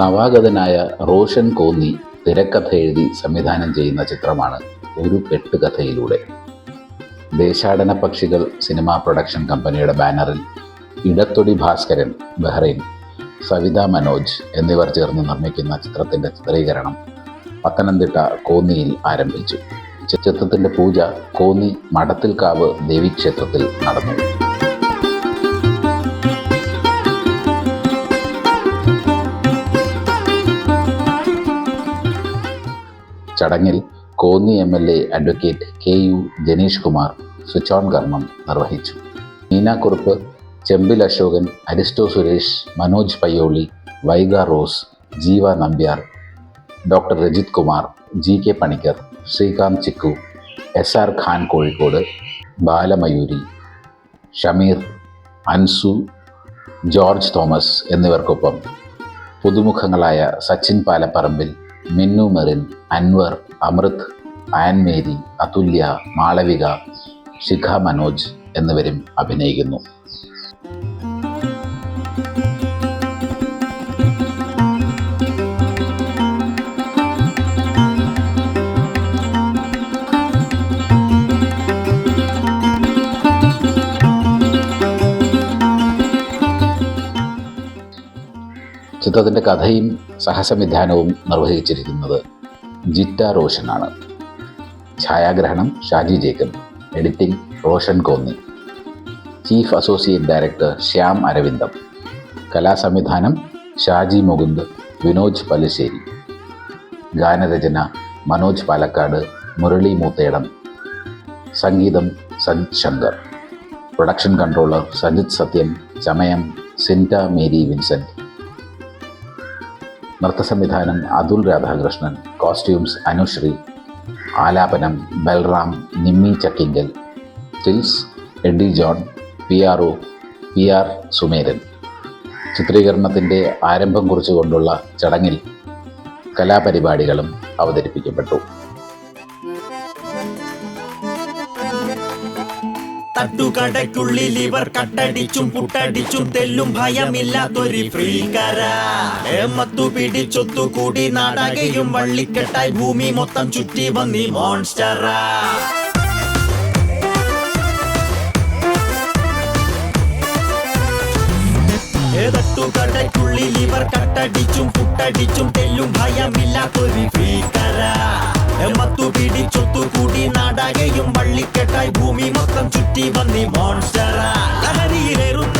നവാഗതനായ റോഷൻ കോന്നി തിരക്കഥ എഴുതി സംവിധാനം ചെയ്യുന്ന ചിത്രമാണ് ഒരു കെട്ടുകഥയിലൂടെ ദേശാടന പക്ഷികൾ സിനിമാ പ്രൊഡക്ഷൻ കമ്പനിയുടെ ബാനറിൽ ഇടത്തൊടി ഭാസ്കരൻ ബഹ്റൈൻ സവിത മനോജ് എന്നിവർ ചേർന്ന് നിർമ്മിക്കുന്ന ചിത്രത്തിന്റെ ചിത്രീകരണം പത്തനംതിട്ട കോന്നിയിൽ ആരംഭിച്ചു. ചിത്രത്തിന്റെ പൂജ കോന്നി മടത്തിൽക്കാവ് ദേവീക്ഷേത്രത്തിൽ നടന്നു. ചടങ്ങിൽ Konni M L A advocate K U Janeesh Kumar switch on കർമ്മം നിർവഹിച്ചു. Meenakkuruppu Chembil Ashokan Aristo Suresh Manoj Payyoli Vaiga Rose Jeeva Nambiar doctor Rajith Kumar G K Panicker Sreekanth Chikku S R Khan Kozhikode Balamayuri Shameer Ansu George Thomas എന്നിവർക്കൊപ്പം. പുതുമുഖങ്ങളായ സച്ചിൻ പാലപ്പറമ്പിൽ മിന്നു മെറിൻ അൻവർ അമൃത് ആൻമേരി അതുല്യ മാളവിക ശിഖ മനോജ് എന്നിവരും അഭിനയിക്കുന്നു. ചിത്രത്തിന്റെ കഥയും സഹസംവിധാനവും നിർവഹിച്ചിരിക്കുന്നത് ജിറ്റ റോഷനാണ്. ഛായാഗ്രഹണം Shaji Jacob editing Roshan Konni. Chief associate director Shyam Aravindam. കലാസംവിധാനം Shaji Mukund Vinoj Pallissery. ഗാനരചന മനോജ് പാലക്കാട് മുരളി മൂത്തേടം. സംഗീതം സജിത് ശങ്കർ. പ്രൊഡക്ഷൻ കൺട്രോളർ സജിത് സത്യൻ ചമയം സിന്റ മേരി വിൻസെന്റ് നൃത്തസംവിധാനം അതുൽ രാധാകൃഷ്ണൻ കോസ്റ്റ്യൂംസ് അനുശ്രീ ആലാപനം Balram Nimmi Chakkingal stills Eddie John P R O P R Sumeran. ചിത്രീകരണത്തിന്റെ ആരംഭം കുറിച്ചുകൊണ്ടുള്ള ചടങ്ങിൽ കലാപരിപാടികളും അവതരിപ്പിക്കപ്പെട്ടു. തട്ടുകടയ്ക്കുള്ളിൽ ഇവർ കട്ടടിച്ചും പുട്ടടിച്ചും തെല്ലും ഭയമില്ലാത്തൊരു ഫ്രീകര. ഏമത്തു പിടിച്ചൊത്തു കൂടി നാടകയും വള്ളിക്കെട്ടായി ഭൂമി മൊത്തം ചുറ്റി വന്നി മോൺസ്റ്ററാ. ഏതട്ടുകടയ്ക്കുള്ളിൽ ഇവർ കട്ടടിച്ചും പുട്ടടിച്ചും തെല്ലും ഭയമില്ലാത്തൊരു ഭീകര എമ്മത്തു പിടിച്ചൊത്തു കൂടി നാടാകെയും വള്ളിക്കെട്ടായി ഭൂമി മൊത്തം ചുറ്റി വന്നി മോൺസ്റ്ററ ലഹരിയിലേറുന്ന